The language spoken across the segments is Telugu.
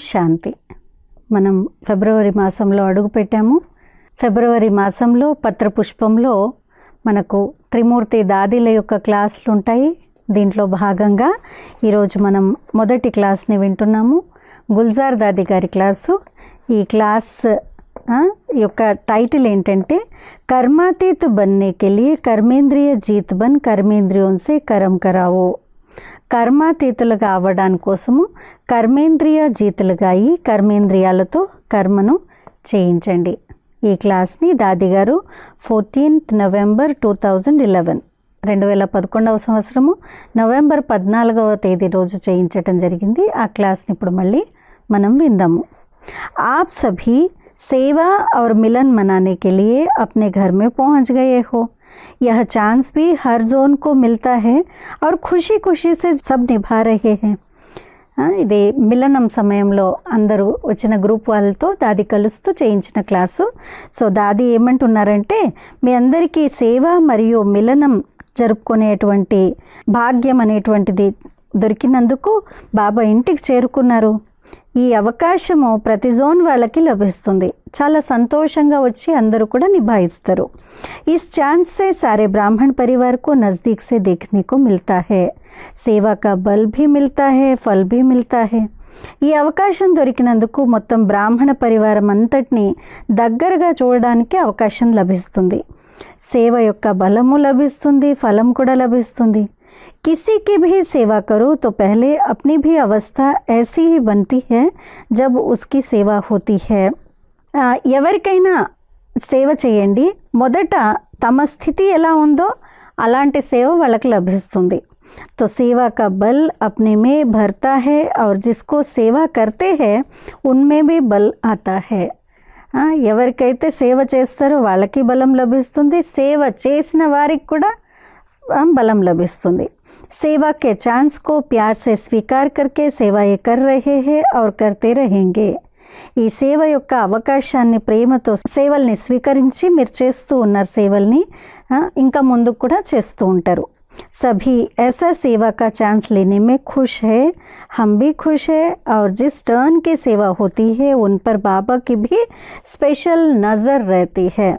శాంతి. మనం ఫిబ్రవరి మాసంలో అడుగుపెట్టాము ఫిబ్రవరి మాసంలో పత్రపుష్పంలో మనకు త్రిమూర్తి దాదిల యొక్క క్లాసులు ఉంటాయి. దీంట్లో భాగంగా ఈరోజు మనం మొదటి క్లాస్ని వింటున్నాము. గుల్జార్ దాది గారి క్లాసు. ఈ క్లాస్ యొక్క టైటిల్ ఏంటంటే కర్మాతీత్ బన్నే కెలియ కర్మేంద్రియ జీత్ బన్ కర్మేంద్రియోన్సే కరం కరావో. కర్మాతీతులుగా అవ్వడానికి కోసము కర్మేంద్రియ జీతులుగా అయి కర్మేంద్రియాలతో కర్మను చేయించండి ఈ క్లాస్ని దాది గారు fourteenth November two thousand eleven రెండు వేల పదకొండవ సంవత్సరము నవంబర్ పద్నాలుగవ తేదీ రోజు చేయించటం జరిగింది ఆ క్లాస్ని ఇప్పుడు మళ్ళీ మనం విందాము आप सभी सेवा और मिलन मनाने के लिए अपने घर में पहुंच गए हो यह चांस भी हर जोन को मिलता है और खुशी खुशी से सब निभा रहे हैं ఆ, ఇది మిలనం సమయంలో అందరూ వచ్చిన గ్రూప్ వాళ్ళతో దాది కలుస్తూ చేయించిన క్లాసు సో దాది ఏమంటున్నారంటే మీ అందరికీ సేవ మరియు మిలనం జరుపుకునేటువంటి భాగ్యం అనేటువంటిది దొరికినందుకు బాబా ఇంటికి చేరుకున్నారు ఈ అవకాశము ప్రతి జోన్ వాళ్ళకి లభిస్తుంది చాలా సంతోషంగా వచ్చి అందరూ కూడా నిభాయిస్తారు इस चांस से सारे ब्राह्मण परिवार को नज़दीक से देखने को मिलता है सेवा का बल भी मिलता है फल भी मिलता है ఈ అవకాశం దొరికినందుకు మొత్తం బ్రాహ్మణ పరివారం అంతటిని దగ్గరగా చూడడానికి అవకాశం లభిస్తుంది సేవ యొక్క బలము లభిస్తుంది ఫలం కూడా లభిస్తుంది किसी की भी सेवा करो तो पहले अपनी भी अवस्था ऐसी ही बनती है जब उसकी सेवा होती है ఆ, ఎవరికైనా సేవ చేయండి మొదట తమ స్థితి ఎలా ఉందో అలాంటి సేవ వాళ్ళకి లభిస్తుంది तो सेवा का बल अपने में भरता है और जिसको सेवा करते हैं उनमें भी बल आता है ఆ, ఎవరికైతే సేవ చేస్తారో వాళ్ళకి బలం లభిస్తుంది సేవ చేసిన వారికి కూడా ఆ, బలం లభిస్తుంది सेवा के चांस को प्यार से स्वीकार करके सेवाएं कर रहे हैं और करते रहेंगे ఈ సేవ యొక్క అవకాశాన్ని ప్రేమతో సేవల్ని స్వీకరించి మీరు చేస్తూ ఉన్నారు సేవల్ని ఆ, ఇంకా ముందుకు కూడా చేస్తూ ఉంటారు सभी ऐसा सेवा का चांस लेने में खुश है हम भी खुश है और जिस टर्न की सेवा होती है उन पर बाबा की भी స్పెషల్ నజర్ रहती है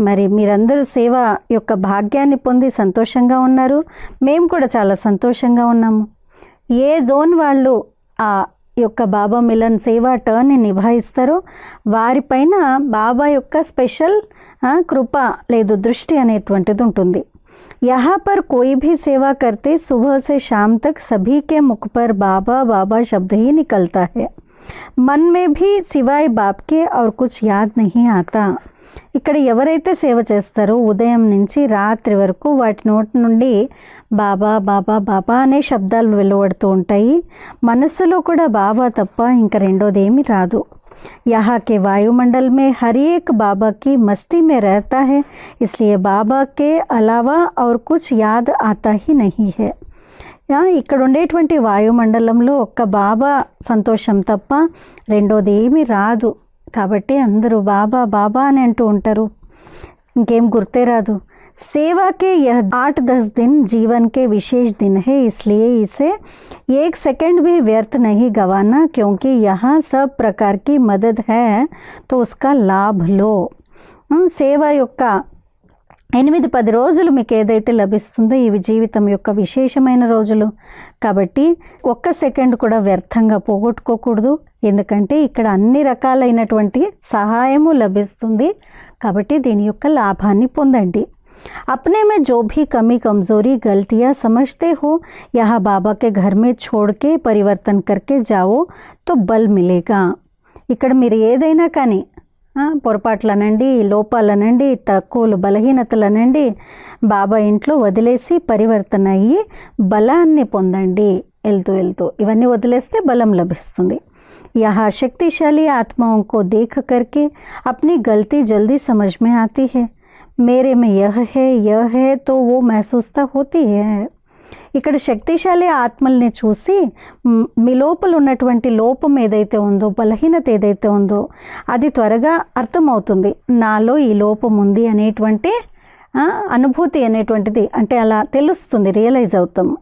మరి మీరందరూ సేవ యొక్క భాగ్యాన్ని పొంది సంతోషంగా ఉన్నారు మేము కూడా చాలా సంతోషంగా ఉన్నాము ఏ జోన్ వాళ్ళు ఆ యొక్క బాబా మిలన్ సేవా టర్న్ని నిభాయిస్తారో వారిపైన బాబా యొక్క స్పెషల్ ఆ, కృప లేదు దృష్టి అనేటువంటిది ఉంటుంది यहाँ पर कोई भी सेवा करते सुबह से शाम तक सभी के मुख पर बाबा बाबा शब्द ही निकलता है मन में भी सिवाय बाप के और कुछ याद नहीं आता ఇక్కడ ఎవరైతే సేవ చేస్తారో ఉదయం నుంచి రాత్రి వరకు వాటి నోటి నుండి బాబా బాబా బాబా అనే శబ్దాలు వెలువడుతూ ఉంటాయి మనస్సులో కూడా బాబా తప్ప ఇంకా రెండోది ఏమీ రాదు यहाँ के वायुमंडल में हर एक बाबा की मस्ती में रहता है इसलिए बाबा के अलावा और कुछ याद आता ही नहीं है యా, ఇక్కడ ఉండేటువంటి వాయుమండలంలో ఒక్క బాబా సంతోషం తప్ప రెండోది ఏమీ రాదు కాబట్టి అందరూ బాబా బాబా అని అంటూ ఉంటారు ఇంకేం గుర్తే రాదు सेवा के यह आठ दस दिन जीवन के विशेष दिन है इसलिए इसे एक सेकंड भी व्यर्थ नहीं गंवाना क्योंकि यहाँ सब प्रकार की मदद है तो उसका लाभ लो ఉమ్, సేవ యొక్క ఎనిమిది పది రోజులు మీకు ఏదైతే లభిస్తుందో ఇవి జీవితం యొక్క విశేషమైన రోజులు కాబట్టి ఒక్క సెకండ్ కూడా వ్యర్థంగా పోగొట్టుకోకూడదు ఎందుకంటే ఇక్కడ అన్ని రకాలైనటువంటి సహాయము లభిస్తుంది కాబట్టి దీని యొక్క లాభాన్ని పొందండి अपने में जो भी कमी कमज़ोरी गलतियाँ समझते हो यहाँ बाबा के घर में छोड़ के परिवर्तन करके जाओ तो बल मिलेगा ఇక్కడ మీరు ఏదైనా కానీ ఆ, పొరపాట్లనండి లోపాలనండి తక్కువలు బలహీనతలనండి బాబా ఇంట్లో వదిలేసి పరివర్తన అయ్యి బలాన్ని పొందండి వెళ్తూ వెళ్తూ ఇవన్నీ వదిలేస్తే బలం లభిస్తుంది यहाँ शक्तिशाली आत्माओं को देख करके अपनी गलती जल्दी समझ में आती है मेरे में यह है यह है तो वो महसूसता होती है ఇక్కడ శక్తిశాలి ఆత్మల్ని చూసి మ్, మీ లోపల ఉన్నటువంటి లోపం ఏదైతే ఉందో బలహీనత ఏదైతే ఉందో అది త్వరగా అర్థమవుతుంది నాలో ఈ లోపం ఉంది అనేటువంటి ఆ, అనుభూతి అనేటువంటిది అంటే అలా తెలుస్తుంది రియలైజ్ అవుతాము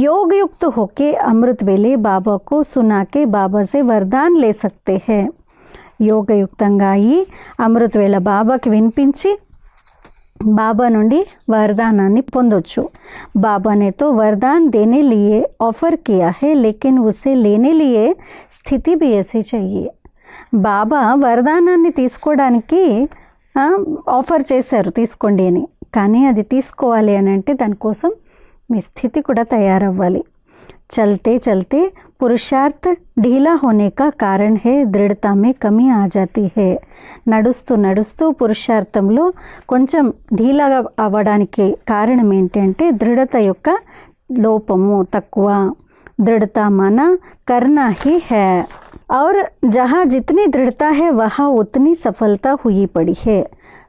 యోగయుక్త होके अमृत वेले बाबा को सुना के बाबा से वरदान ले सकते हैं యోగయుక్తంగా అయ్యి అమృత వేళ బాబాకి వినిపించి బాబా నుండి వరదానాన్ని పొందొచ్చు. బాబానే తో वरदान देने लिए ऑफर किया है लेकिन उसे लेने స్థితి भी ऐसी బాబా వరదానాన్ని తీసుకోవడానికి ఆఫర్ చేశారు తీసుకోండి అని. కానీ అది తీసుకోవాలి అని అంటే దానికోసం మీ స్థితి కూడా తయారవ్వాలి. చల్తే చల్తే పురుషార్థ్ ఢీలా హోనే కా కారణ్ హే దృఢతా మే కమీ ఆ జాతి హే నడుస్తూ నడుస్తూ పురుషార్థంలో కొంచెం ఢీలాగా అవ్వడానికి కారణం ఏంటి అంటే దృఢత యొక్క లోపము తక్కువ दृढ़ता माना करना ही है और जहाँ जितनी दृढ़ता है वहाँ उतनी సఫలత हुई పడి హే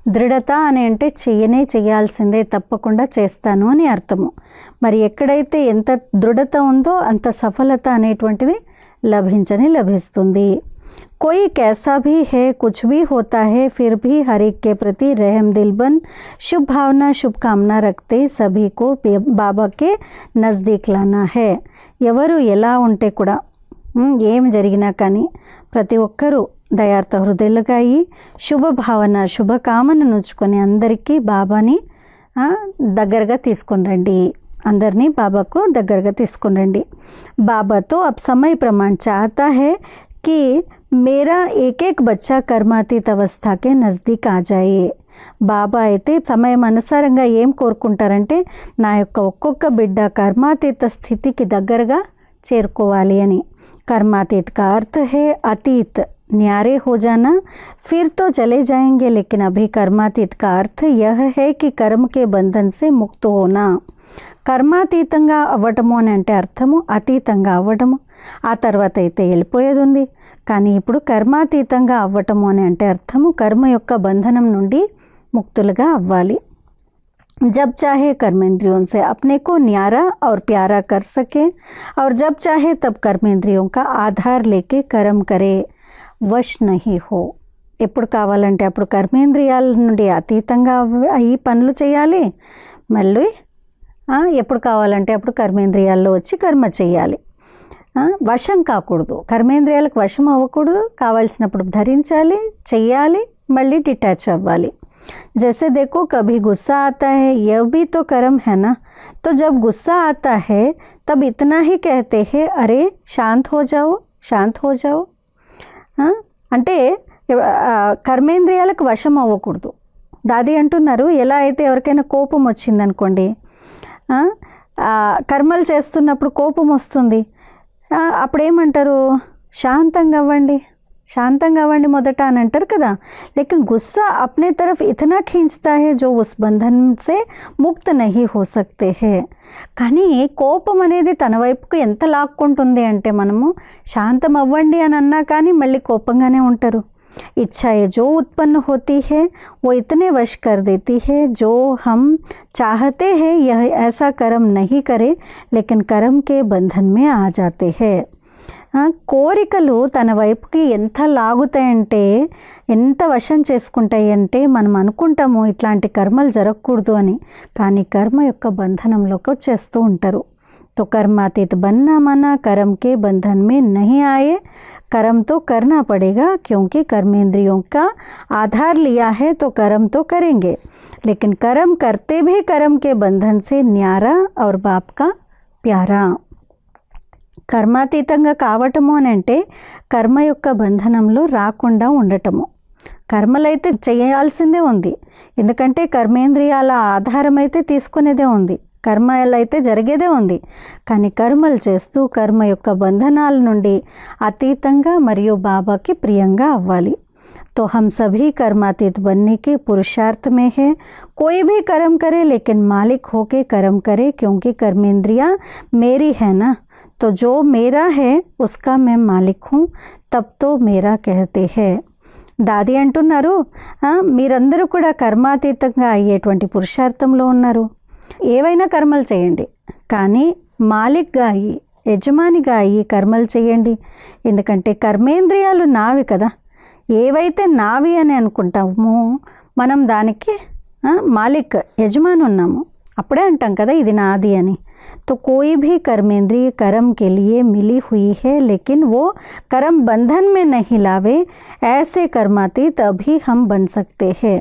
దృఢత అని అంటే చెయ్యనే చేయాల్సిందే తప్పకుండా చేస్తాను అని అర్థము మరి ఎక్కడైతే ఎంత దృఢత ఉందో అంత సఫలత అనేటువంటిది లభించని లభిస్తుంది कोई कैसा भी है कुछ भी होता है फिर भी हर एक के प्रति रहम दिल बन शुभ भावना शुभकामना रखते सभी को बे- బాబా కే నజదీక్ లానా హే ఎవరు ఎలా ఉంటే కూడా ఉమ్, ఏం జరిగినా కానీ ప్రతి ఒక్కరూ దయార్థ హృదయలుగా అయ్యి శుభభావన శుభకామన నుంచుకొని అందరికీ బాబాని దగ్గరగా తీసుకుని రండి. అందరినీ బాబాకు దగ్గరగా తీసుకుని రండి. బాబాతో అప్సమయ ప్రమాణ చాహతా హే కి మేరా ఏకేక్ బచ్చా కర్మాతీత అవస్థాకే నజదీక్ ఆ జాయే. బాబా అయితే సమయం అనుసారంగా ఏం కోరుకుంటారంటే నా యొక్క ఒక్కొక్క బిడ్డ కర్మాతీత స్థితికి దగ్గరగా చేరుకోవాలి అని. कर्मातीत का अर्थ है अतीत न्यारे हो जाना फिर तो चले जाएंगे लेकिन अभी कर्मातीत का अर्थ यह है कि कर्म के बंधन से मुक्त होना కర్మాతీతంగా అవ్వటము అని అంటే అర్థము అతీతంగా అవ్వటము ఆ తర్వాత అయితే వెళ్ళిపోయేది ఉంది కానీ ఇప్పుడు కర్మాతీతంగా అవ్వటము అని అంటే అర్థము కర్మ యొక్క బంధనం నుండి ముక్తులుగా అవ్వాలి जब चाहे कर्मेंद्रियों से अपने को न्यारा और प्यारा कर सके और जब चाहे तब कर्मेंद्रियों का आधार लेके कर्म करे వశ్ నహి హో ఎప్పుడు కావాలంటే అప్పుడు కర్మేంద్రియాల నుండి అతీతంగా అవ్వ- అయ్యి పనులు చేయాలి మళ్ళీ ఆ, ఎప్పుడు కావాలంటే అప్పుడు కర్మేంద్రియాల్లో వచ్చి కర్మ చేయాలి ఆ, వశం కాకూడదు కర్మేంద్రియాలకు వశం అవ్వకూడదు కావాల్సినప్పుడు ధరించాలి చెయ్యాలి మళ్ళీ డిటాచ్ అవ్వాలి जैसे देखो कभी गुस्सा आता है यह भी तो कर्म है ना तो जब गुस्सा आता है तब इतना ही कहते हैं अरे शांत हो जाओ शांत हो जाओ ఆ? అంటే ఆ, కర్మేంద్రియాలకు వశం అవ్వకూడదు దాది అంటున్నారు ఎలా అయితే ఎవరికైనా కోపం వచ్చిందనుకోండి ఆ, ఆ, కర్మలు చేస్తున్నప్పుడు కోపం వస్తుంది ఆ, అప్పుడు ఏమంటారు శాంతంగా అవ్వండి शांत अवंड मोदट कदा? लेकिन गुस्सा अपने तरफ़ इतना खींचता है जो उस बंधन से मुक्त नहीं हो सकते हैं। का कोपमने तन తన अंत मन లాక్కుంటుంది అంటే మనము శాంతం అవ్వండి అని అన్నా కానీ इच्छाएँ जो उत्पन्न होती है, वो इतने वश कर देती है, जो हम चाहते हैं, यह ऐसा कर्म नहीं करे, लेकिन कर्म के बंधन में आ जाते हैं। కోరికలు తన వైపుకి ఎంత లాగుతాయంటే ఎంత వశం చేసుకుంటాయి అంటే మనం అనుకుంటాము ఇట్లాంటి కర్మలు జరగకూడదు అని కానీ కర్మ యొక్క బంధనంలోకి వచ్చేస్తూ ఉంటారు तो कर्मातीत बनना माना कर्म के बंधन में नहीं आए कर्म तो करना पड़ेगा क्योंकि कर्मेंद्रियों का आधार लिया है तो कर्म तो करेंगे लेकिन कर्म करते भी कर्म के बंधन से न्यारा और बाप का प्यारा కర్మాతీతంగా కావటము అని అంటే కర్మ యొక్క బంధనంలో రాకుండా ఉండటము కర్మలైతే చేయాల్సిందే ఉంది ఎందుకంటే కర్మేంద్రియాల ఆధారం అయితే తీసుకునేదే ఉంది కర్మలు అయితే జరిగేదే ఉంది కానీ కర్మలు చేస్తూ కర్మ యొక్క బంధనాల నుండి అతీతంగా మరియు బాబాకి ప్రియంగా అవ్వాలి तो हम सभी कर्मातीत बनने के पुरुषार्थ में है कोई भी कर्म करे लेकिन मालिक होके कर्म करे क्योंकि कर्मेंद्रियां मेरी है ना तो जो मेरा है उसका मैं मालिक हूँ तब तो मेरा कहते हैं దాది అంటున్నారు "ఆ, మీరందరూ కూడా కర్మాతీతంగా అయ్యేటువంటి పురుషార్థంలో ఉన్నారు ఏవైనా కర్మలు చేయండి కానీ మాలిక్గా అయ్యి యజమానిగా అయ్యి కర్మలు చేయండి ఎందుకంటే కర్మేంద్రియాలు నావి కదా ఏవైతే నావి అని అనుకుంటామో మనం దానికి ఆ, ఆ, మాలిక్ యజమాని ఉన్నాము అప్పుడే అంటాం కదా ఇది నాది అని तो कोई भी कर्मेंद्रिय कर्म के लिए मिली हुई है लेकिन वो कर्म बंधन में नहीं लावे ऐसे कर्मातीत अभी हम बन सकते हैं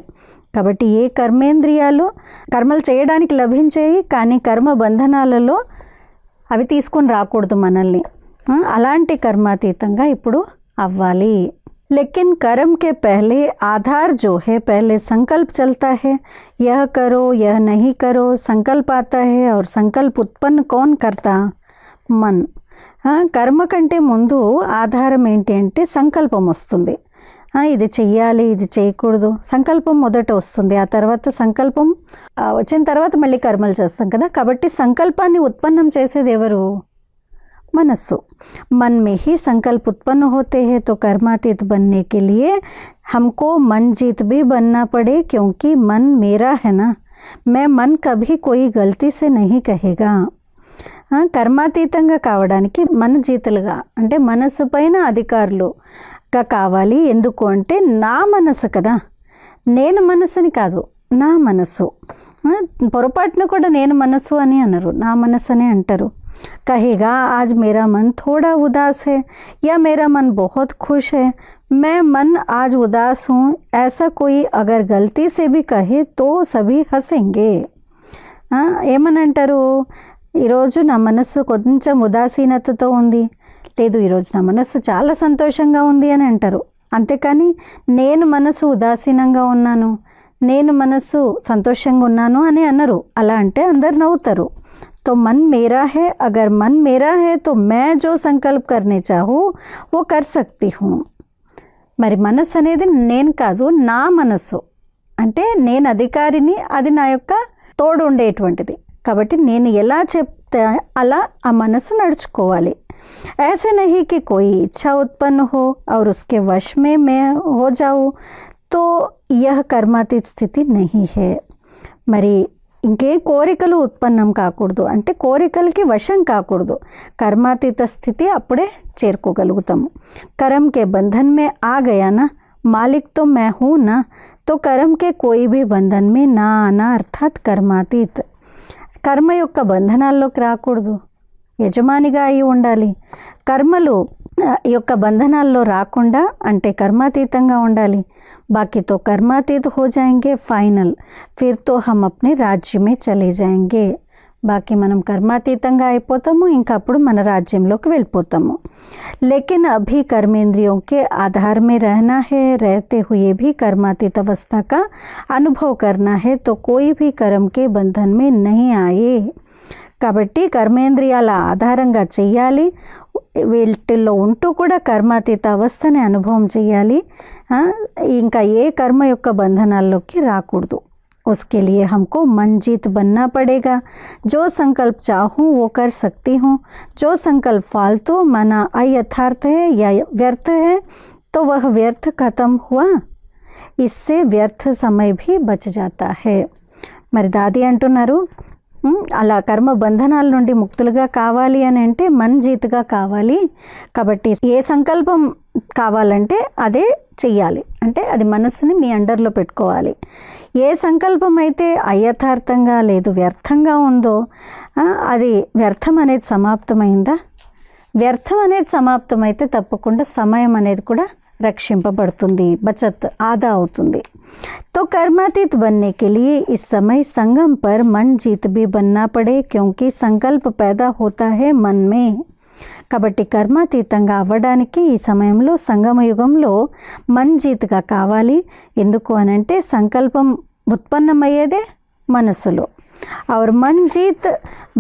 కాబట్టి ఏ కర్మేంద్రియాలు కర్మలు చేయడానికి లభించాయి కానీ కర్మ బంధనాలలో అవి తీసుకొని రాకూడదు మనల్ని ఆ, అలాంటి కర్మాతీతంగా ఇప్పుడు అవ్వాలి लेकिन कर्म के पहले आधार जो है पहले संकल्प चलता है यह करो यह नहीं करो संकल्प आता है और संकल्प उत्पन्न कौन करता मन ఆ, కర్మ కంటే ముందు ఆధారం ఏంటి అంటే సంకల్పం వస్తుంది ఆ, ఇది చెయ్యాలి ఇది చేయకూడదు సంకల్పం మొదట వస్తుంది ఆ తర్వాత సంకల్పం ఆ, వచ్చిన తర్వాత మళ్ళీ కర్మలు చేస్తాం కదా కాబట్టి సంకల్పాన్ని ఉత్పన్నం చేసేది ఎవరు मनस्सु मन में ही संकल्प उत्पन्न होते हैं तो कर्मातीत बनने के लिए हमको मन जीत भी बनना पड़े क्योंकि मन मेरा है ना मैं मन कभी कोई गलती से नहीं कहेगा ఆ, కర్మాతీతంగా కావడానికి మన జీతులుగా అంటే మనసు పైన అధికారులుగా కావాలి ఎందుకు అంటే నా మనసు కదా నేను మనసుని కాదు నా మనసు ఆ, పొరపాటున కూడా నేను మనసు అని అనరు నా మనసు అని అంటారు कहेगा आज मेरा मन थोड़ा उदास है या मेरा मन बहुत खुश है मैं मन आज उदास हूँ ऐसा कोई अगर गलती से भी कहे तो सभी हंसेंगे ఆ, ఏమని అంటారు ఈరోజు నా మనస్సు కొంచెం ఉదాసీనతతో ఉంది లేదు ఈరోజు నా మనస్సు చాలా సంతోషంగా ఉంది అని అంటారు అంతేకాని నేను మనసు ఉదాసీనంగా ఉన్నాను నేను మనస్సు సంతోషంగా ఉన్నాను అని అన్నారు అలా అంటే అందరు నవ్వుతారు तो मन मेरा है अगर मन मेरा है तो मैं जो संकल्प करने चाहूँ वो कर सकती हूँ మరి మనస్సు అనేది నేను కాదు నా మనస్సు అంటే నేను అధికారిని అది నా యొక్క తోడు ఉండేటువంటిది కాబట్టి నేను ఎలా చెప్తే అలా ఆ మనస్సు నడుచుకోవాలి ऐसे नहीं कि कोई इच्छा उत्पन्न हो और उसके वश में मैं हो जाऊँ तो यह कर्मातीत స్థితి नहीं है మరి ఇంకేం కోరికలు ఉత్పన్నం కాకూడదు. అంటే కోరికలకి వశం కాకూడదు. కర్మాతీత స్థితి అప్పుడే చేరుకోగలుగుతాము. కరంకే బంధన్ మే ఆ గయానా మాలిక్తో మే హూ నా తో కరంకే కోయి భీ బంధన్ మే నా అనా అర్థాత్ కర్మాతీత్. కర్మ యొక్క బంధనాల్లోకి రాకూడదు. యజమానిగా అయి ఉండాలి. కర్మలు యొక్క బంధనాల్లో రాకుండా అంటే కర్మాతీతంగా ఉండాలి बाकी तो कर्मातीत हो जाएंगे फाइनल फिर तो हम अपने राज्य में चले जाएंगे బాకీ మనం కర్మాతీతంగా అయిపోతాము ఇంకా అప్పుడు మన రాజ్యంలోకి వెళ్ళిపోతాము लेकिन अभी कर्मेंद्रियों के आधार में रहना है रहते हुए भी कर्मातीत अवस्था का अनुभव करना है तो कोई भी कर्म के बंधन में नहीं आए కాబట్టి కర్మేంద్రియాల ఆధారంగా చెయ్యాలి వీటిల్లో ఉంటూ కూడా కర్మాతీత అవస్థని అనుభవం చేయాలి ఆ, ఇంకా ఏ కర్మ యొక్క బంధనాల్లోకి రాకూడదు उसके लिए हमको मन जीत बनना पड़ेगा जो संकल्प चाहूँ वो कर सकती हूँ जो संकल्प फालतू मना अयथार्थ है या व्यर्थ है तो वह व्यर्थ खत्म हुआ इससे व्यर्थ समय भी बच जाता है మరి దాది అంటున్నారు "ఉమ్, అలా కర్మ బంధనాల నుండి ముక్తులుగా కావాలి అని అంటే మన్ జీతుగా కావాలి. కాబట్టి ఏ సంకల్పం కావాలంటే అదే చెయ్యాలి. అంటే అది మనసుని మీ అండర్లో పెట్టుకోవాలి. ఏ సంకల్పం అయితే అయథార్థంగా లేదు వ్యర్థంగా ఉందో అది వ్యర్థం అనేది సమాప్తమైందా? వ్యర్థం అనేది సమాప్తమైతే తప్పకుండా సమయం అనేది కూడా రక్షింపబడుతుంది. బచత్ ఆదా అవుతుంది. तो कर्मातीत बनने के लिए इस समय संगम पर मन जीत भी बनना पड़े क्योंकि संकल्प पैदा होता है मन में కాబట్టి కర్మాతీతంగా అవ్వడానికి ఈ సమయంలో సంగమ యుగంలో మంజీత్గా కావాలి ఎందుకు అనంటే సంకల్పం ఉత్పన్నమయ్యేదే మనసులో और मन जीत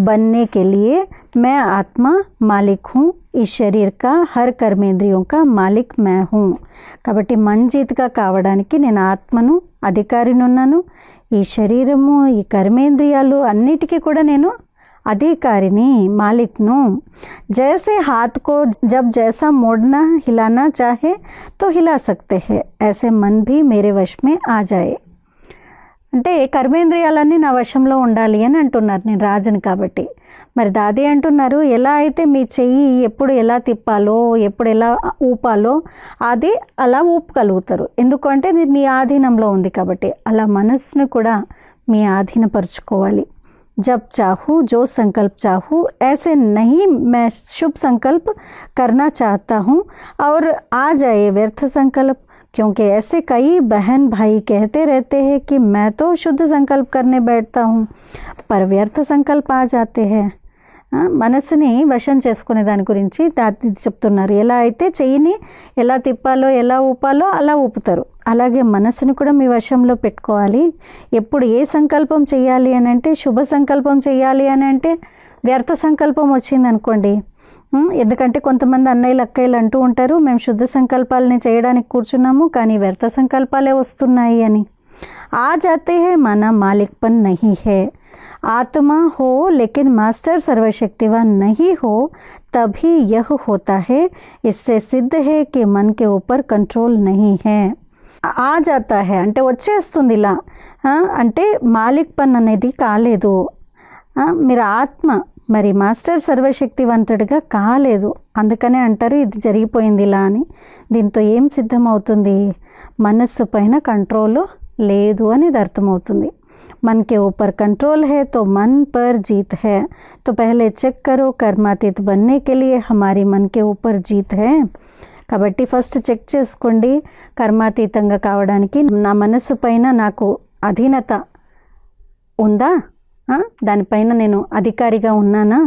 बनने के लिए मैं आत्मा मालिक हूँ ఈ శరీర్ కా హర్ కర్మేంద్రియం కా మాలిక్ మే హూ కాబట్టి మంజీత్గా కావడానికి నేను ఆత్మను అధికారిని ఉన్నాను ఈ శరీరము ఈ కర్మేంద్రియాలు అన్నిటికీ కూడా నేను अधिकारिनी मालिक नु जैसे हाथ को जब जैसा मोड़ना हिलाना चाहे तो हिला सकते हैं ऐसे मन भी मेरे वश में आ जाए అంటే కర్మేంద్రియాలన్నీ నా వశంలో ఉండాలి అని అంటున్నారు నేను రాజుని కాబట్టి మరి దాది అంటున్నారు ఎలా అయితే మీ చెయ్యి ఎప్పుడు ఎలా తిప్పాలో ఎప్పుడు ఎలా ఊపాలో అది అలా ఊపగలుగుతారు ఎందుకంటే ఇది మీ ఆధీనంలో ఉంది కాబట్టి అలా మనస్సును కూడా మీ ఆధీనపరుచుకోవాలి जब चाहूँ जो संकल्प चाहूँ ऐसे नहीं मैं शुभ संकल्प करना चाहता हूँ और आ जाए व्यर्थ संकल्प क्योंकि ऐसे कई बहन भाई कहते रहते हैं कि मैं तो शुद्ध संकल्प करने बैठता हूँ पर व्यर्थ संकल्प आ जाते हैं ఆ, మనసుని వశం చేసుకునే దాని గురించి దాది చెప్తున్నారు ఎలా అయితే చెయ్యిని ఎలా తిప్పాలో ఎలా ఊపాలో అలా ఊపుతారు అలాగే మనసుని కూడా మీ వశంలో పెట్టుకోవాలి ఎప్పుడు ఏ సంకల్పం చేయాలి అని అంటే శుభ సంకల్పం చేయాలి అని అంటే వ్యర్థ సంకల్పం వచ్చింది అనుకోండి ఉం, ఎందుకంటే కొంతమంది అన్నయ్యలు అక్కయ్యలు అంటూ ఉంటారు మేము శుద్ధ సంకల్పాలని చేయడానికి కూర్చున్నాము కానీ వ్యర్థ సంకల్పాలే వస్తున్నాయి అని. ఆ జాతే హే మన మాలిక్ పన్ నహి హే. ఆత్మ హో లేకిన్ మాస్టర్ సర్వశక్తివాన్ నహి హో. తభి యహ్ హోతా హే. ఇస్సే సిద్ధ హే కి మన్ కే ఊపర్ కంట్రోల్ నహి హే. ఆ జాతా హే. అంటే వచ్చేస్తుంది ఇలా. అంటే మాలిక్ పన్ అనేది కాలేదు. మీరు ఆత్మ మరి మాస్టర్ సర్వశక్తివంతుడిగా కాలేదు అందుకనే అంటారు ఇది జరిగిపోయింది ఇలా అని దీంతో ఏం సిద్ధమవుతుంది మనస్సు పైన కంట్రోల్ లేదు అనేది అర్థమవుతుంది मन के ऊपर कंट्रोल है तो मन पर जीत है तो पहले चेक करो कर्मातीत बनने के लिए हमारी मन के ऊपर जीत है కాబట్టి ఫస్ట్ చెక్ చేసుకోండి కర్మాతీతంగా కావడానికి నా మనసు పైన నాకు అధీనత ఉందా ఆ? దానిపైన నేను అధికారిగా ఉన్నానా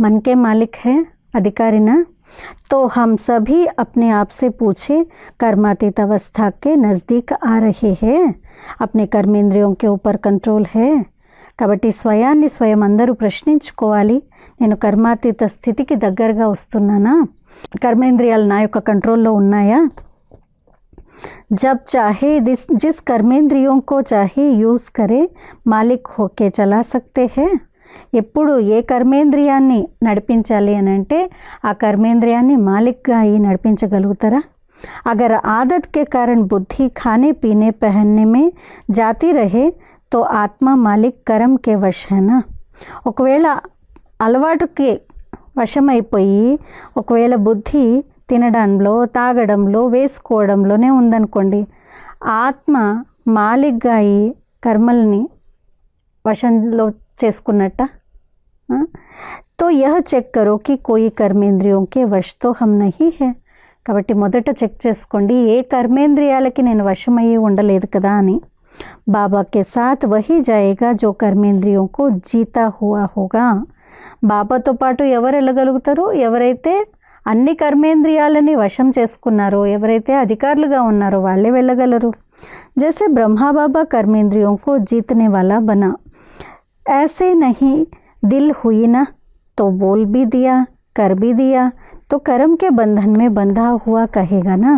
మనకే మాలిక్ है अधिकारिना तो हम सभी अपने आप से पूछे कर्मातीत अवस्था के नज़दीक आ रहे हैं अपने कर्मेंद्रियों के ऊपर कंट्रोल है కాబట్టి స్వయాన్ని స్వయం అందరూ ప్రశ్నించుకోవాలి నేను కర్మాతీత స్థితికి దగ్గరగా వస్తున్నానా కర్మేంద్రియాలు నా యొక్క కంట్రోల్లో ఉన్నాయా जब चाहे जिस जिस कर्मेंद्रियों को चाहे यूज़ करे मालिक होके चला सकते हैं ఎప్పుడు ఏ కర్మేంద్రియాన్ని నడిపించాలి అని అంటే ఆ కర్మేంద్రియాన్ని మాలిక్గా అయి నడిపించగలుగుతారా అగర్ ఆదత్ के कारण बुद्धि खाने पीने पहनने में जाती रहे तो ఆత్మ మాలిక్ కరం కే వశ్ హేనా ఒకవేళ అలవాటుకి వశమైపోయి ఒకవేళ బుద్ధి తినడంలో తాగడంలో వేసుకోవడంలోనే ఉందనుకోండి. ఆత్మ మాలిగ్గా అయి కర్మల్ని వశంలో చేసుకున్నట్ట. తో యహ చెక్ కరో కి కోయి కర్మేంద్రియంకే వశతో హమ్ నహి హే. కాబట్టి మొదట చెక్ చేసుకోండి ఏ కర్మేంద్రియాలకి నేను వశమయ్యి ఉండలేదు కదా అని. బాబా కే సాత్ వహి జాయేగా జో కర్మేంద్రియంకు జీతా హువా హోగా. బాబాతో పాటు ఎవరు వెళ్ళగలుగుతారు ఎవరైతే అన్ని కర్మేంద్రియాలని వశం చేసుకున్నారో ఎవరైతే అధికారులుగా ఉన్నారో వాళ్ళే వెళ్ళగలరు जैसे ब्रह्मा बाबा कर्मेंद्रियों को जीतने वाला बना ऐसे नहीं दिल हुई ना तो बोल भी दिया कर भी दिया तो कर्म के बंधन में बंधा हुआ कहेगा ना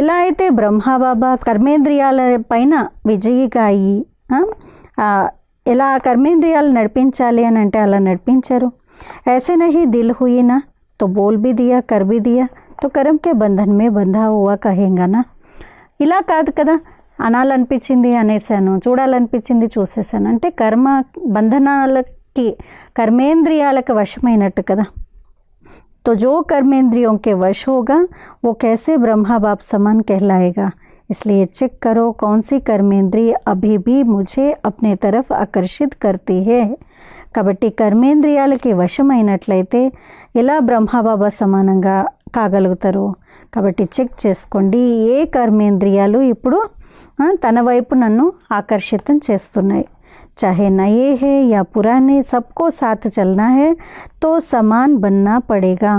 ఎలా అయితే బ్రహ్మ బాబా కర్మేంద్రియాల పైన విజయిగా అయ్యి ఎలా కర్మేంద్రియాలు నడిపించాలి అని అంటే అలా నడిపించారు ऐसे नहीं दिल हुई ना तो बोल भी दिया कर भी दिया तो कर्म के बंधन में बंधा हुआ कहेगा ना ఇలా కాదు కదా అనాలనిపించింది అనేసాను చూడాలనిపించింది చూసేసాను అంటే కర్మ బంధనాలకి కర్మేంద్రియాలకు వశమైనట్టు కదా तो जो कर्मेंद्रियों के वश होगा वो कैसे ब्रह्मा बाप समान कहलाएगा इसलिए चेक करो कौन सी कर्मेंद्रिय अभी भी मुझे अपने तरफ आकर्षित करती है కాబట్టి కర్మేంద్రియాలకి వశమైనట్లయితే ఎలా బ్రహ్మబాబా సమానంగా కాగలుగుతారు కాబట్టి చెక్ చేసుకోండి ఏ కర్మేంద్రియాలు ఇప్పుడు ఆ, తన వైపు నన్ను ఆకర్షితం చేస్తున్నాయి चाहे नए है या पुराने सबको साथ चलना है तो समान बनना पड़ेगा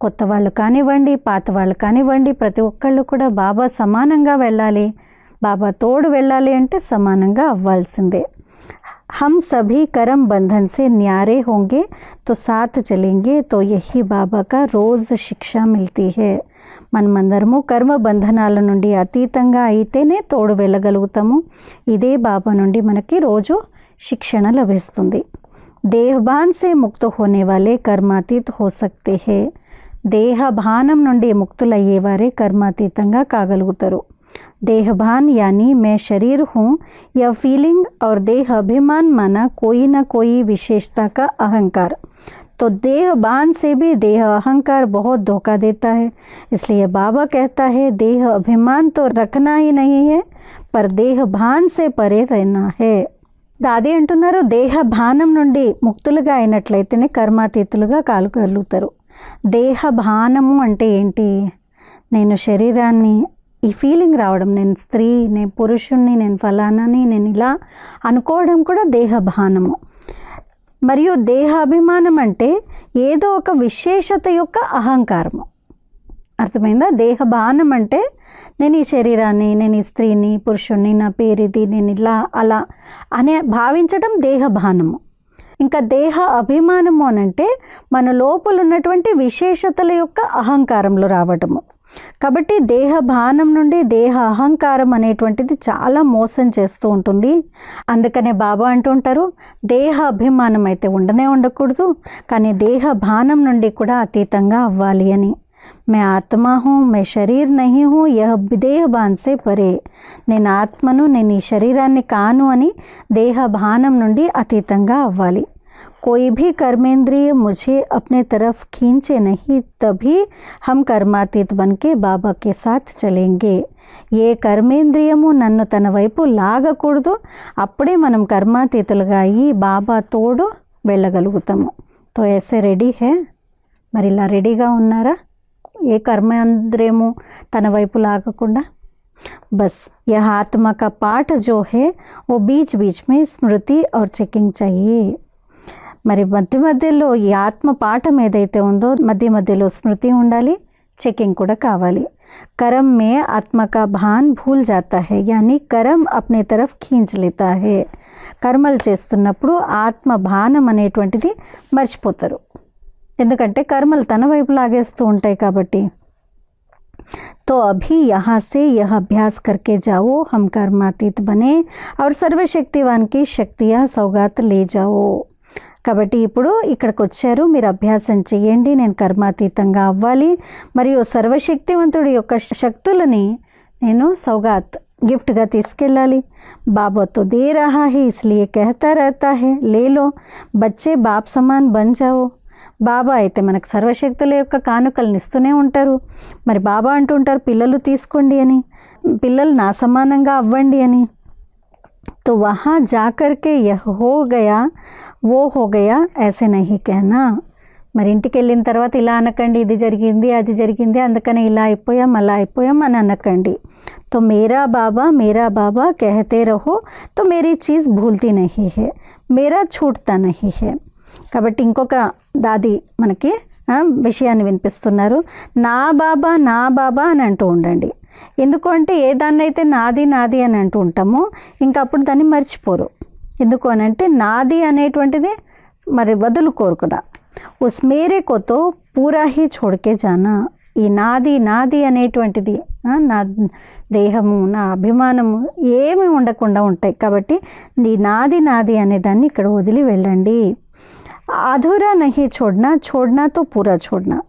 కొత్త వాళ్ళు కానివ్వండి పాత వాళ్ళు కానివ్వండి ప్రతి ఒక్కళ్ళు కూడా బాబా సమానంగా వెళ్ళాలి బాబా తోడు వెళ్ళాలి అంటే సమానంగా అవ్వాల్సిందే हम सभी कर्म बंधन से न्यारे होंगे तो साथ चलेंगे तो यही బాబా का రోజ్ శిక్ష మిల్తీ హే మనమందరము కర్మ బంధనాల నుండి అతీతంగా అయితేనే తోడు వెళ్ళగలుగుతాము ఇదే బాబా నుండి మనకి రోజు శిక్షణ లభిస్తుంది దేహభాన్ సే ముక్త హోనే వాలే కర్మాతీత్ హో సక్తే హే దేహ భానం నుండి ముక్తులయ్యేవారే కర్మాతీతంగా కాగలుగుతారు देहभान यानी मैं शरीर हूँ यह फीलिंग और देह अभिमान माना कोई ना कोई विशेषता का अहंकार तो देह भान से भी देह अहंकार बहुत धोखा देता है इसलिए बाबा कहता है देह अभिमान तो रखना ही नहीं है पर देह भान से परे रहना है దాది అంటున్నారు దేహ భానం నుండి ముక్తులుగా అయినట్లయితేనే కర్మాతీతులుగా కాలుగలుగుతారు దేహ భానము అంటే ఏంటి నేను శరీరాన్ని ఈ ఫీలింగ్ రావడం నేను స్త్రీ నేను పురుషుణ్ణి నేను ఫలానాని నేను ఇలా అనుకోవడం కూడా దేహభానము. మరియు దేహాభిమానం అంటే ఏదో ఒక విశేషత యొక్క అహంకారము. అర్థమైందా? దేహ బాణం అంటే నేను ఈ శరీరాన్ని నేను ఈ స్త్రీని పురుషుణ్ణి నా పేరిది నేను ఇలా అలా అనే భావించడం దేహ బాణము ఇంకా దేహ అభిమానము అనంటే మన లోపల ఉన్నటువంటి విశేషతల యొక్క అహంకారంలో రావటము. కాబట్టి దేహ భానం నుండి దేహ అహంకారం అనేటువంటిది చాలా మోసం చేస్తూ ఉంటుంది అందుకనే బాబా అంటుంటారు దేహ అభిమానం అయితే ఉండనే ఉండకూడదు కానీ దేహ భానం నుండి కూడా అతీతంగా అవ్వాలి అని मैं ఆత్మ हूँ मैं శరీర్ नहीं हूँ यह దేహ బాన్ సే పరే నేను ఆత్మను నేను ఈ శరీరాన్ని కాను అని దేహ భానం నుండి అతీతంగా అవ్వాలి कोई भी कर्मेंद्रिय मुझे अपने तरफ खींचे नहीं तभी हम कर्मातीत बन के బాబా के साथ చలేంగే ఏ కర్మేంద్రియము నన్ను తన వైపు లాగకూడదు అప్పుడే మనం కర్మాతీతులుగా అయ్యి బాబా తోడు వెళ్ళగలుగుతాము తో ऐसे రెడీ హే మరి ఇలా రెడీగా ఉన్నారా ఏ కర్మేంద్రియము తన వైపు లాగకుండా बस यह आत्मा का पाठ जो है वो बीच बीच में स्मृति और चेकिंग चाहिए మరి మధ్య మధ్యలో ఈ ఆత్మ పాఠం ఏదైతే ఉందో మధ్య మధ్యలో స్మృతి ఉండాలి चेकिंग కూడా కావాలి कर्म में आत्मा का भान भूल जाता है यानी कर्म अपने तरफ़ खींच लेता है కర్మలు చేస్తున్నప్పుడు ఆత్మ భానం అనేటువంటిది మర్చిపోతారు ఎందుకంటే కర్మలు తన వైపు లాగేస్తూ ఉంటాయి కాబట్టి तो अभी यहाँ से यह अभ्यास करके जाओ हम कर्मातीत बने और सर्वशक्तिवान की शक्तियाँ सौगात ले जाओ కాబట్టి ఇప్పుడు ఇక్కడికి వచ్చారు మీరు అభ్యాసం చేయండి నేను కర్మాతీతంగా అవ్వాలి మరియు సర్వశక్తివంతుడి యొక్క శక్తులని నేను సౌగాత్ గిఫ్ట్గా తీసుకెళ్ళాలి బాబా తో దే రహా హే ఇస్లియే कहता रहता है ले लो बच्चे बाप समान बन जाओ బాబా అయితే మనకు సర్వశక్తుల యొక్క కానుకలను ఇస్తూనే ఉంటారు మరి బాబా అంటుంటారు పిల్లలు తీసుకోండి అని పిల్లలు నా సమానంగా అవ్వండి అని तो वहाँ जाकर के यह हो गया ఓ హోగయా యాసే నహి కహనా మరి ఇంటికి వెళ్ళిన తర్వాత ఇలా అనకండి ఇది జరిగింది అది జరిగింది అందుకని ఇలా అయిపోయాం అలా అయిపోయాం అని అనకండి. తో మేరా బాబా మేరా బాబా కహతే రహో తో మేరీ చీజ్ భూల్తి నహి హే మేరా ఛూట్తా నహి హే. కాబట్టి ఇంకొక దాది మనకి విషయాన్ని వినిపిస్తున్నారు. నా బాబా నా బాబా అని అంటూ ఉండండి. ఎందుకు అంటే ఏ దాన్నైతే నాది నాది అని అంటూ ఉంటామో ఇంకప్పుడు దాన్ని మర్చిపోరు. ఎందుకు అని అంటే నాది అనేటువంటిది మరి వదులు కోరుకున్నా ఉస్ మేరే కొతో పూరాహి చూడకే జానా. ఈ నాది నాది అనేటువంటిది నా దేహము నా అభిమానము ఏమి ఉండకుండా ఉంటాయి. కాబట్టి నీ నాది నాది అనేదాన్ని ఇక్కడ వదిలి వెళ్ళండి. అధురా నహి చూడనా చూడనాతో పూరా చూడనా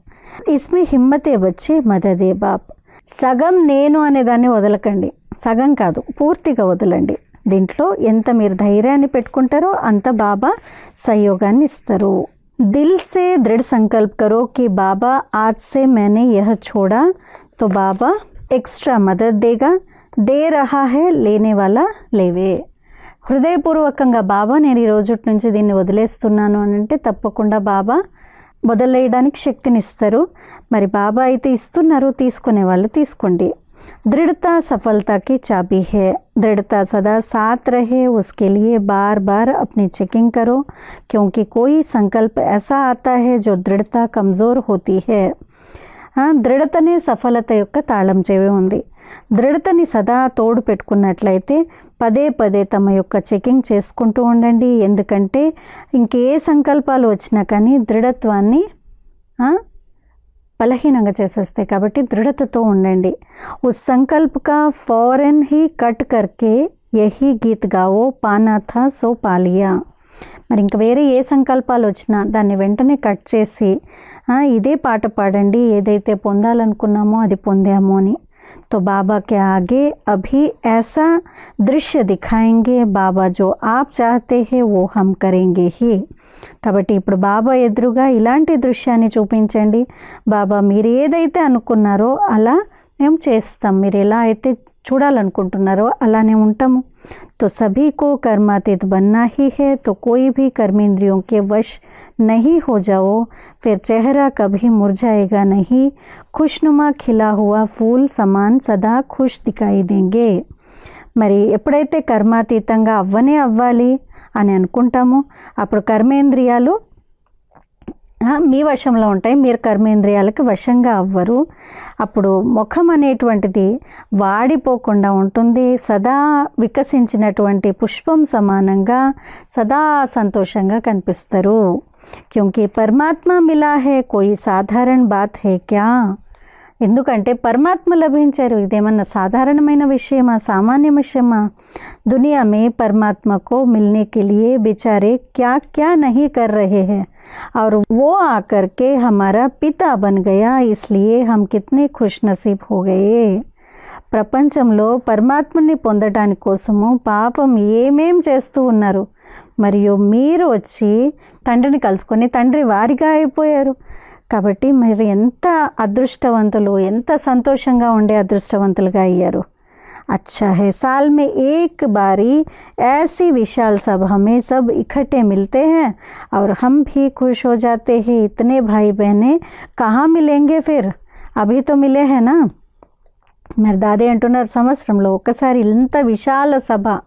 ఇస్మే హిమ్మతే వచ్చి మదదే బాప్. సగం నేను అనేదాన్ని వదలకండి. సగం కాదు పూర్తిగా వదలండి. దీంట్లో ఎంత మీరు ధైర్యాన్ని పెట్టుకుంటారో అంత బాబా సహయోగాన్ని ఇస్తారు దిల్ సే దృఢ సంకల్ప్ కరో కి బాబా आज से मैंने यह छोड़ा तो బాబా ఎక్స్ట్రా మదద్ దేగా దే రహా హే లేనే వాళ్ళ లేవే హృదయపూర్వకంగా బాబా నేను ఈ రోజు నుంచి దీన్ని వదిలేస్తున్నాను అని అంటే తప్పకుండా బాబా వదిలేయడానికి శక్తినిస్తారు మరి బాబా అయితే ఇస్తున్నారు తీసుకునే వాళ్ళు తీసుకోండి दृढ़ता सफलता की चाबी है दृढ़ता सदा साथ रहे उसके लिए बार बार अपनी चेकिंग करो क्योंकि कोई संकल्प ऐसा आता है जो दृढ़ता कमज़ोर होती है ఆ, దృఢతనే సఫలత యొక్క తాళం చెవి ఉంది దృఢతని సదా తోడు పెట్టుకున్నట్లయితే పదే పదే తమ యొక్క చెకింగ్ చేసుకుంటూ ఉండండి ఎందుకంటే ఇంకే సంకల్పాలు వచ్చినా కానీ దృఢత్వాన్ని ఆ, బలహీనంగా చేసేస్తాయి కాబట్టి దృఢతతో ఉండండి ఉస్ సంకల్ప్ కా ఫౌరన్ హీ కట్ కర్కే యహీ గీత్ గావో పానా థా సో పాలియా మరి ఇంక వేరే ఏ సంకల్పాలు వచ్చినా దాన్ని వెంటనే కట్ చేసి "ఆ, ఇదే పాట పాడండి ఏదైతే పొందాలనుకున్నామో అది పొందాము అని तो बाबा के आगे अभी ऐसा दृश्य दिखाएंगे बाबा जो आप चाहते हैं वो हम करेंगे ही కాబట్టి ఇప్పుడు బాబా ఎదురుగా ఇలాంటి దృశ్యాన్ని చూపించండి బాబా మీరు ఏదైతే అనుకున్నారో అలా మేము చేస్తాం మీరు ఎలా అయితే చూడాలనుకుంటున్నారో అలానే ఉంటాము तो सभी को कर्मातीत बनना ही है तो कोई भी कर्मेंद्रियों के वश नहीं हो जाओ फिर चेहरा कभी मुरझाएगा नहीं खुशनुमा खिला हुआ फूल समान सदा खुश दिखाई देंगे మరి ఎప్పుడైతే కర్మాతీతంగా అవ్వనే అవ్వాలి అని అనుకుంటాము. అప్పుడు కర్మేంద్రియాలు మీ వశంలో ఉంటాయి. మీరు కర్మేంద్రియాలకు వశంగా అవ్వరు. అప్పుడు ముఖం అనేటువంటిది వాడిపోకుండా ఉంటుంది. సదా వికసించినటువంటి పుష్పం సమానంగా సదా సంతోషంగా కనిపిస్తారు. క్యూంకి పరమాత్మ మిలా హే కోయి సాధారణ బాత్ హే క్యా? ఎందుకంటే పరమాత్మ లభించారు ఇదేమన్నా సాధారణమైన విషయమా సామాన్య విషయమా दुनिया में परमात्मा को मिलने के लिए बेचारे क्या क्या नहीं कर रहे हैं और वो आकर के हमारा पिता बन गया इसलिए हम कितने खुश नसीब हो गए ప్రపంచంలో పరమాత్మని పొందటానికి కోసము పాపం ఏమేం చేస్తూ ఉన్నారు మరియు మీరు వచ్చి తండ్రిని కలుసుకొని తండ్రి వారిగా అయిపోయారు కాబట్టి మీరు ఎంత అదృష్టవంతులు ఎంత సంతోషంగా ఉండే అదృష్టవంతులుగా అయ్యారు अच्छा है साल में एक बारी ऐसी विशाल सभा में सब इकट्ठे मिलते हैं और हम भी खुश हो जाते हैं इतने भाई बहनें कहाँ मिलेंगे फिर अभी तो मिले हैं ना మరి దాదే అంటున్నారు సంవత్సరంలో ఒక్కసారి ఇంత విశాల సభ ఆ,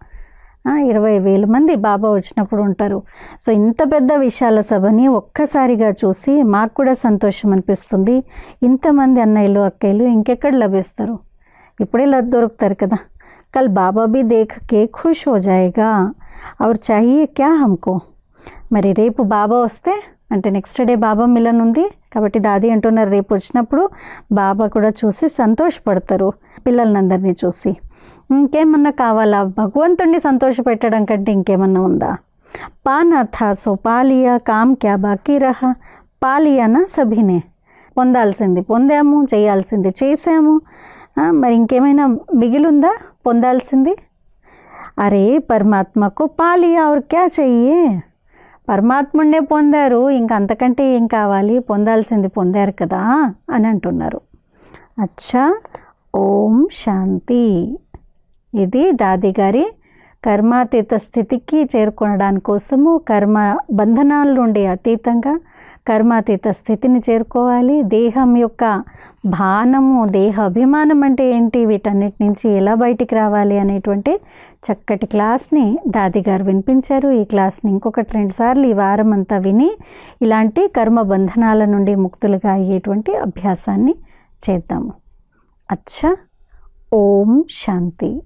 ఇరవై వేల మంది బాబా వచ్చినప్పుడు ఉంటారు. సో ఇంత పెద్ద విశాల సభని ఒక్కసారిగా చూసి మాకు కూడా సంతోషం అనిపిస్తుంది. ఇంతమంది అన్నయ్యలు అక్కయ్యలు ఇంకెక్కడ లభిస్తారు? ఇప్పుడే దొరుకుతారు కదా. కల్ బాబా బి దేఖ్ కే ఖుష్ హో జాయేగా. అవర్ చాయే క్యా హమ్కో? మరి రేపు బాబా వస్తే అంటే నెక్స్ట్ డే బాబా మిలన్ ఉంది కాబట్టి దాది అంటున్నారు. రేపు వచ్చినప్పుడు బాబా కూడా చూసి సంతోషపడతారు పిల్లలందరినీ చూసి. ఇంకేమన్నా కావాలా? భగవంతుణ్ణి సంతోషపెట్టడం కంటే ఇంకేమన్నా ఉందా? పానాథ సో పాలియా కామ్ క్యా బాకీ రహ? పాలియానా సభినే? పొందాల్సింది పొందాము చేయాల్సింది చేసాము మరి ఇంకేమైనా మిగిలిందా? పొందాల్సింది? అరే పరమాత్మకు పాలియా ఆరు క్యా చెయ్యి? పరమాత్ముడే పొందారు ఇంక అంతకంటే ఏం కావాలి? పొందాల్సింది పొందారు కదా అని అంటున్నారు. అచ్చా ఓం శాంతి. ఇది దాదిగారి కర్మాతీత స్థితికి చేరుకోవడానికి కోసము కర్మ బంధనాల నుండి అతీతంగా కర్మాతీత స్థితిని చేరుకోవాలి. దేహం యొక్క భానము దేహ అభిమానం అంటే ఏంటి? వీటన్నిటి నుంచి ఎలా బయటికి రావాలి అనేటువంటి చక్కటి క్లాస్ని దాదిగారు వినిపించారు. ఈ క్లాస్ని ఇంకొకటి రెండు సార్లు ఈ వారం అంతా విని ఇలాంటి కర్మ బంధనాల నుండి ముక్తులుగా అయ్యేటువంటి అభ్యాసాన్ని చేద్దాము. అచ్చా ఓం శాంతి.